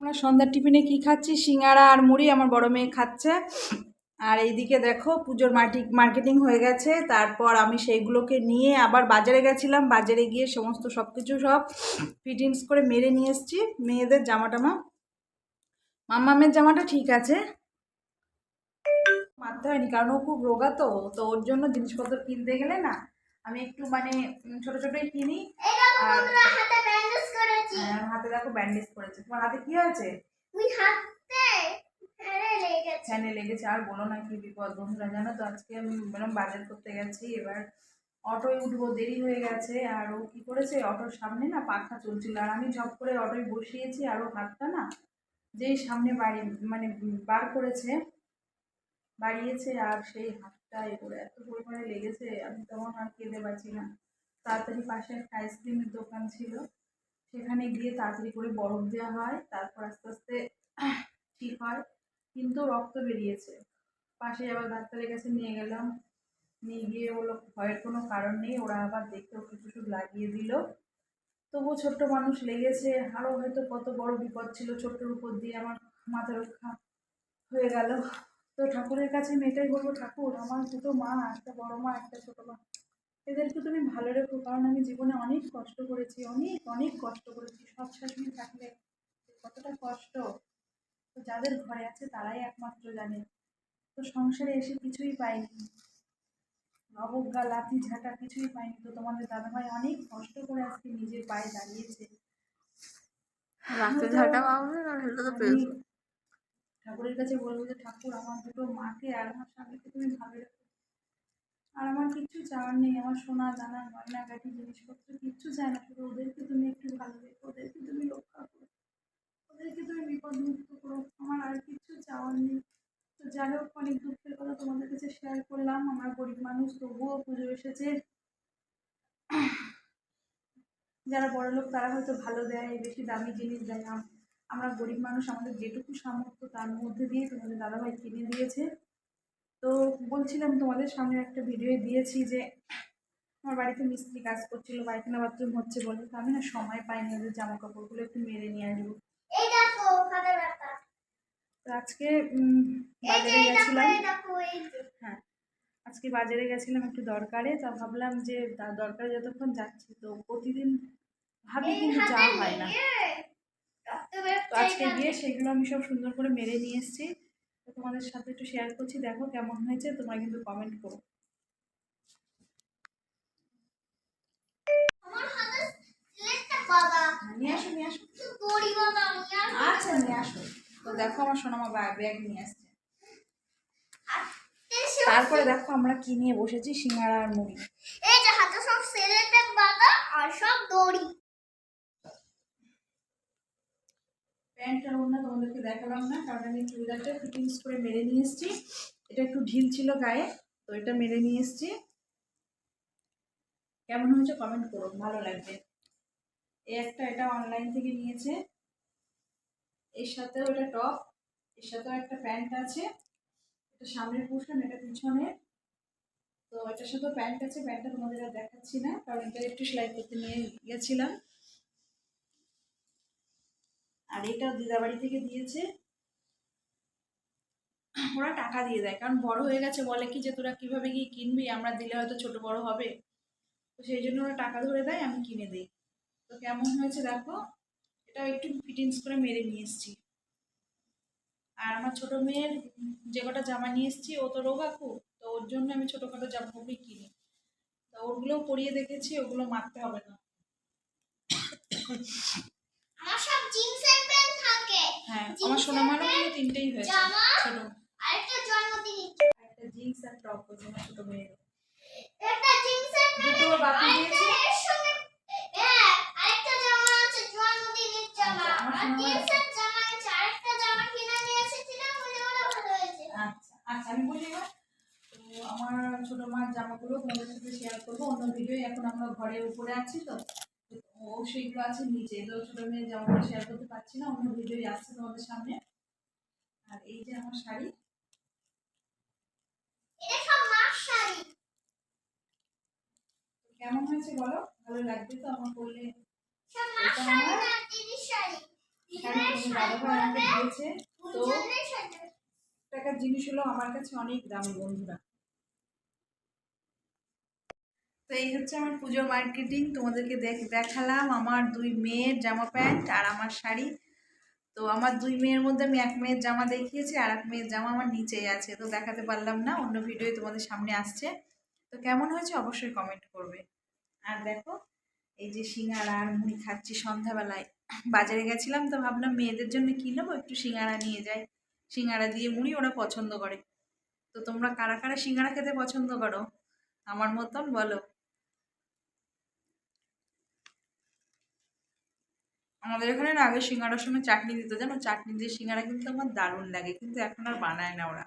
আমরা সন্ধ্যার টিফিনে কি খাচ্ছি? সিঙ্গারা আর মুড়ি আমার বড় মেয়ে খাচ্ছে। আর এইদিকে দেখো পুজোর মার্টি মার্কেটিং হয়ে গেছে। তারপর আমি সেইগুলোকে নিয়ে আবার বাজারে গেছিলাম। বাজারে গিয়ে সমস্ত সব কিছু সব ফিটিংস করে মেরে নিয়ে এসেছি। মেয়েদের জামা টামা মাম্মামের জামাটা ঠিক আছে। মারতে হয়নি কারণ ও খুব রোগা তো। তো ওর জন্য জিনিসপত্র কিনতে গেলে না আমি একটু মানে ছোট ছোটই কিনি। আর- করেছি আর হাতে দেখো ব্যান্ডেজ করেছে তোমার হাতে কি হয়েছে? তুই হাতে লেগেছে। ফ্যানে লেগেছে আর বলো না কি বিপদ বন্ধুরা জানো তো আজকে আমি বললাম বাজার করতে গেছি এবার অটোয় উঠবো দেরি হয়ে গেছে আর ও কী করেছে? অটোর সামনে না পাখা চলছিল আর আমি ঝপ করে অটোয় বসিয়েছি আর ও হাতটা না যেই সামনে বাড়ি মানে বার করেছে বাড়িয়েছে আর সেই হাতটা এ করে এত পরিমাণে লেগেছে আমি তখন আর কেঁদে পাচ্ছি না। তাড়াতাড়ি পাশে একটা আইসক্রিমের দোকান ছিল সেখানে গিয়ে তাড়াতাড়ি করে বরফ দেওয়া হয়, তারপর আস্তে আস্তে ঠিক হয়। কিন্তু রক্ত বেরিয়েছে। পাশে আবার ডাক্তারের কাছে নিয়ে গেলাম। নিয়ে গিয়ে বলল ভয়ের কোনো কারণ নেই, ওরা আবার দেখে ওষুধ টষুধ লাগিয়ে দিল। তবুও ছোট্ট মানুষ লেগেছে। আরও হয়তো কত বড় বিপদ ছিল ছোট্টর উপর দিয়ে আমার মাথা রক্ষা হয়ে গেল। তো ঠাকুরের কাছে আমি এটাই বলব, ঠাকুর, আমার দুটো মা, একটা বড় মা, একটা ছোটো মা। ভালো রেখো কারণ আমি জীবনে অনেক কষ্ট করেছি অনেক অনেক কষ্ট করেছি। সব শাশুড়ি থাকলে কতটা কষ্ট। তো যাদের ঘরে আছে তারাই একমাত্র জানে। তো সংসারে এসে কিছুই পাইনি। অবজ্ঞা লাথি ঝাঁটা কিছুই পাইনি। তো তোমাদের দাদাভাই অনেক কষ্ট করে আজকে নিজের পায়ে দাঁড়িয়েছে। ঠাকুরের কাছে বলব যে ঠাকুর আমার দুটো মাকে আর আমার স্বামীকে তুমি ভালো রেখো। আর আমার কিচ্ছু চাওয়ার নেই, আমার সোনা দানা, গয়নাগাটি, জিনিসপত্র কিচ্ছু চাই না, শুধু ওদেরকে তুমি একটু ভালো দেখো ওদেরকে তুমি রক্ষা করো, ওদেরকে তুমি বিপদ মুক্ত করো, আমার আর কিচ্ছু চাওয়ার নেই। তো যাই হোক, অনেক দুঃখের কথা তোমাদের কাছে শেয়ার করলাম, আমার গরিব মানুষ তবুও পুজো এসেছে। যারা বড় লোক, তারা হয়তো ভালো দেয়, বেশি দামি জিনিস দেয় না। আমরা গরিব মানুষ, আমাদের যেটুকু সামর্থ্য, তার মধ্যে দিয়ে তোমাদের দাদাভাই কিনে দিয়েছে। তো বলছিলাম তোমাদের সামনে একটা ভিডিও দিয়েছি যে আমার বাড়িতে মিস্ত্রি কাজ করছিল পায়খানা বাথরুম হচ্ছে বলে। তো আমি না সময় পাইনি ওদের জামা কাপড়গুলো একটু মেরে নিয়ে আসব। তো আজকে বাজারে গেছিলাম। হ্যাঁ আজকে বাজারে গেছিলাম একটু দরকারে তা ভাবলাম যে দরকারে যতক্ষণ যাচ্ছি তো প্রতিদিন ভাবি কিন্তু যাওয়া হয় না। তো আজকে গিয়ে সেগুলো আমি সব সুন্দর করে মেরে নিয়ে এসেছি। তো তোমাদের সাথে একটু শেয়ার করছি। দেখো কেমন হয়েছে তোমরা কিন্তু কমেন্ট করো। হ্যাঁ, নিয়ে আসো নিয়ে আসো। আচ্ছা নিয়ে আসো। তো দেখো আমার সোনামা ব্যাগ ব্যাগ নিয়ে আসছে। তারপরে দেখো আমরা কি নিয়ে বসেছি সিঙ্গারা আর মুড়ি। এই যে হাতে সব সিলেটের বাবা আর সব দড়ি। প্যান্টটা ওর না তোমাদেরকে দেখালাম না, কারণ আমি চুড়িদারটা ফিটিংস করে মেরে নিয়ে এসেছি। এটা একটু ঢিল ছিল গায়ে, তো এটা মেরে নিয়ে এসেছি। কেমন হয়েছে কমেন্ট করো, ভালো লাগবে। এই একটা এটা অনলাইন থেকে নিয়েছে। এর সাথেও এটা টপ এর সাথেও একটা প্যান্ট আছে। এটা সামনের পোর্শন এটা পিছনে। তো এটার সাথেও প্যান্ট আছে, প্যান্টটা তোমাদের আর দেখাচ্ছি না, কারণ এটা একটু সেলাই করতে নিয়ে গেছিলাম। আর এটা দিদাবাড়ি থেকে দিয়েছে। ওরা টাকা দিয়ে দেয়, কারণ বড় হয়ে গেছে, বলে কি যে তোরা কীভাবে কি কিনবি? আমরা দিলে হয়তো ছোট বড় হবে। তো সেই জন্য ওরা টাকা ধরে দেয়, আমি কিনে দিই। তো কেমন হয়েছে দেখো এটা একটু ফিটিংস করে মেরে নিয়ে এসেছি। আর আমার ছোট মেয়ের যে কটা জামা নিয়ে এসেছি, ও তো রোগা খুব, তো ওর জন্য আমি ছোটোখাটো জামা কাপড়ই কিনি। তো ওগুলোও পরিয়ে দেখেছি, ওগুলো মারতে হবে না আমার সব জিন্সের প্যান্ট থাকে হ্যাঁ আমার সোনামারও কিন্তু তিনটেই হয়েছে? ছোট। আরেকটা জন্মদিন একটা জিন্স আর টপ হয়েছে আমার ছোট মেয়ের একটা জিন্সের দুটো বাপি দিয়েছে। এর সঙ্গে হ্যাঁ আরেকটা জামা আছে জন্মদিনের জামা। আচ্ছা, আমার আর জামা আছে আরেকটা জামা কিনে নিয়ে এসেছিলাম বলে ভালো হয়েছে। আচ্ছা আচ্ছা আমি বলি এবার। তো আমার ছোট মার জামাগুলো তোমাদের সাথে শেয়ার করব। অন্য ভিডিও এখন আমরা ঘরে উপরে আছি তো। ও সেইগুলো আছে নিচে। তো ছোট মেয়ের জামাগুলো শেয়ার করতে পারছি না অন্য ভিডিওই আসছে তোমাদের সামনে। আর এই যে আমার শাড়ি। কেমন হয়েছে বলো? ভালো লাগবে তো আমার বললে টাকার জিনিস হলো আমার কাছে অনেক দামি বন্ধুরা। তো এই হচ্ছে আমার পুজোর মার্কেটিং তোমাদেরকে দেখ, দেখালাম আমার দুই মেয়ের জামা প্যান্ট আর আমার শাড়ি। তো আমার দুই মেয়ের মধ্যে আমি এক মেয়ের জামা দেখিয়েছি আর এক মেয়ের জামা আমার নিচেই আছে। তো দেখাতে পারলাম না, অন্য ভিডিওই তোমাদের সামনে আসছে। তো কেমন হয়েছে অবশ্যই কমেন্ট করবে। আর দেখো, এই যে সিঙ্গারা আর মুড়ি খাচ্ছি সন্ধ্যাবেলায়। বাজারে গেছিলাম তো ভাবলাম মেয়েদের জন্য কী নেব? একটু সিঙ্গারা নিয়ে যাই। সিঙ্গারা দিয়ে মুড়ি ওরা পছন্দ করে। তো তোমরা কারা কারা সিঙ্গারা খেতে পছন্দ করো? আমার মতন বলো। আমাদের এখানে না আগে সিঙ্গারার সঙ্গে চাটনি দিত, জানো? চাটনি দিয়ে সিঙ্গারা কিন্তু আমার দারুণ লাগে, কিন্তু এখন আর বানায় না ওরা।